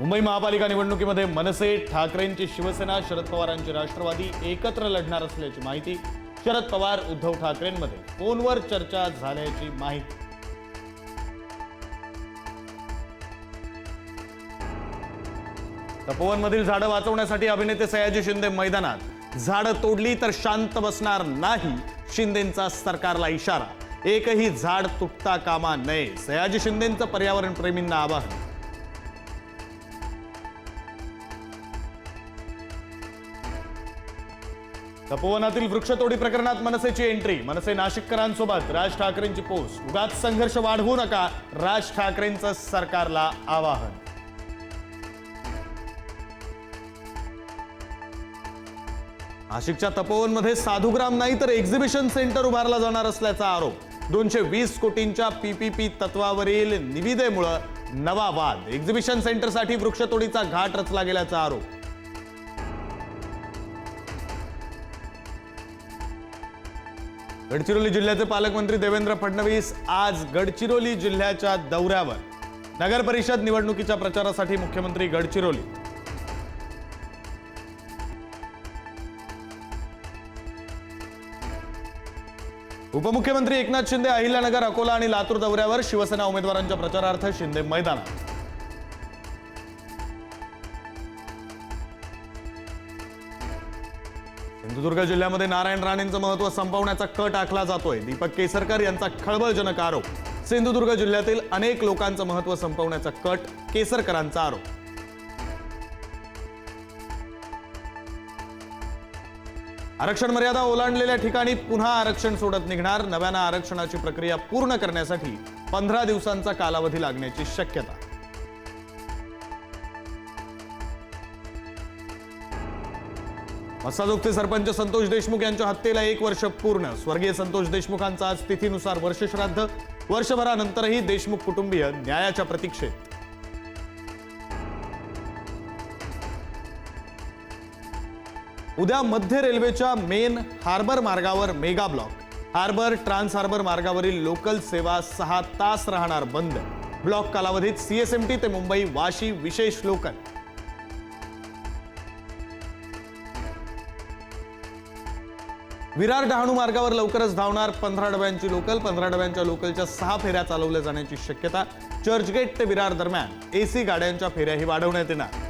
मुंबई महापालिका निवडणुकीमध्ये मनसे ठाकरेंची शिवसेना शरद पवारांची राष्ट्रवादी एकत्र लढणार असल्याची माहिती शरद पवार उद्धव ठाकरेंमध्ये. फोनवर चर्चा झाल्याची माहिती. तपोवनमधील झाडं वाचवण्यासाठी अभिनेते सयाजी शिंदे मैदानात. झाडं तोडली तर शांत बसणार नाही शिंदेंचा सरकारला इशारा. एकही झाड तुटता कामा नये. सयाजी शिंदेंचं पर्यावरण प्रेमींना आवाहन. तपोवनातील वृक्षतोडी प्रकरणात मनसेची एंट्री. मनसे नाशिककरांसोबत राज ठाकरेंची पोस्ट. उगाच संघर्ष वाढवू नका राज ठाकरेंचं सरकारला आवाहन. नाशिकच्या तपोवनमध्ये साधुग्राम नाही तर एक्झिबिशन सेंटर उभारला जाणार असल्याचा आरोप. दोनशे वीस कोटींच्या पीपीपी तत्वावरील निविदेमुळं नवा वाद. एक्झिबिशन सेंटरसाठी वृक्षतोडीचा घाट रचला गेल्याचा आरोप. गडचिरोली जिल्ह्याचे पालकमंत्री देवेंद्र फडणवीस आज गडचिरोली जिल्ह्याच्या दौऱ्यावर. नगर परिषद निवडणुकीच्या प्रचारासाठी मुख्यमंत्री गडचिरोली. उपमुख्यमंत्री एकनाथ शिंदे अहिल्यानगर अकोला आणि लातूर दौऱ्यावर शिवसेना उमेदवारांच्या प्रचारार्थ शिंदे मैदानात. सिंधुदुर्ग जिल्ह्यामध्ये नारायण राणेंचं महत्त्व संपवण्याचा कट आखला जातोय. दीपक केसरकर यांचा खळबळजनक आरोप. सिंधुदुर्ग जिल्ह्यातील अनेक लोकांचं महत्त्व संपवण्याचा कट केसरकरांचा आरोप. आरक्षण मर्यादा ओलांडलेल्या ठिकाणी पुन्हा आरक्षण सोडत निघणार. नव्यानं आरक्षणाची प्रक्रिया पूर्ण करण्यासाठी पंधरा दिवसांचा कालावधी लागण्याची शक्यता. मस्साजोगचे सरपंच संतोष देशमुख यांच्या हत्येला एक वर्ष पूर्ण. स्वर्गीय संतोष देशमुखांचा आज तिथीनुसार वर्षश्राद्ध वर्षभरानंतरही देशमुख कुटुंबीय न्यायाच्या प्रतीक्षेत. उद्या मध्य रेल्वेच्या मेन हार्बर मार्गावर mega block. Harbour trans harbour मार्गावरील लोकल सेवा सहा तास राहणार बंद. ब्लॉक कालावधीत सीएसएमटी ते मुंबई वाशी विशेष लोकल. विरार डहाणू मार्गावर लवकरच धावणार पंधरा डब्यांची लोकल पंधरा डब्यांच्या लोकलच्या सहा फेऱ्या चालवल्या जाण्याची शक्यता. चर्चगेट ते विरार दरम्यान एसी गाड्यांच्या फेऱ्याही वाढवण्यात येणार.